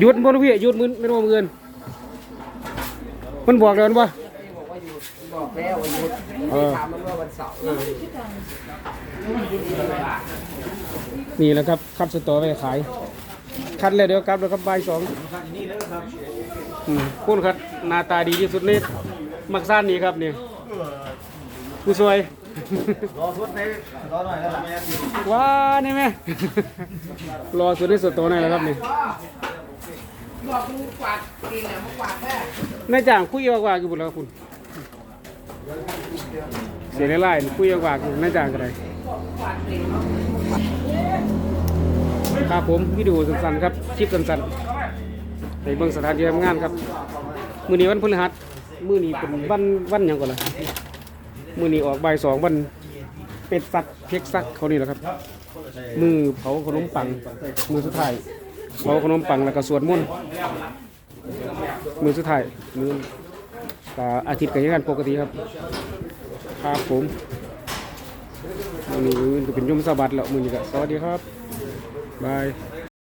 หยุดบ่ลูกพี่หยุดมื้อไม่รู้ว่ามื้ออื่นมันบอกแล้วมันบ่บอกว่าหยุดบอกแล้วว่าหยุดเออถามมันว่าวันเสาร์นี่แหละครับคัดสตอไว้ขาย คัดเลยเดี๋ยวกลับแล้วครับบ่ายสองอืมคุณครับหน้าตาดีที่สุดนี่มักซ่านนี่ครับนี่ผู้สวยรอทุดในรอหน่อยแล้วแม่สิว้านี่แม่รอสุดที่สุดตัวไหนแล้วครับนี่ บอกมึงกวาดกินอะมึงกวาดแค่นายจ้างคุยกว่าๆอยู่บุแล้วคุณเสียไล่คุยกว่าๆอยู่นายจ้างก็ได้ครับผมวิดีโอสั้นๆครับคลิปสั้นๆในเบื้องสถานที่ทำงานครับมือนี้วันพฤหัสมือนี้เป็นวันวันยังก่อนล่ะมือนี้ออกใบสองวันเป็ดซักเพ็กซักเขานี่แหละครับ มือเผาขนมปังมือสุดท้าย เอาขนมปังแล้วก็สวดมนต์มือสุดท้ายมืออาทิตย์ก็ยังกันปกติครับครับผมมือนี้ก็เป็นยมสวัสดิ์แล้วมือนี้ก็สวัสดีครับบาย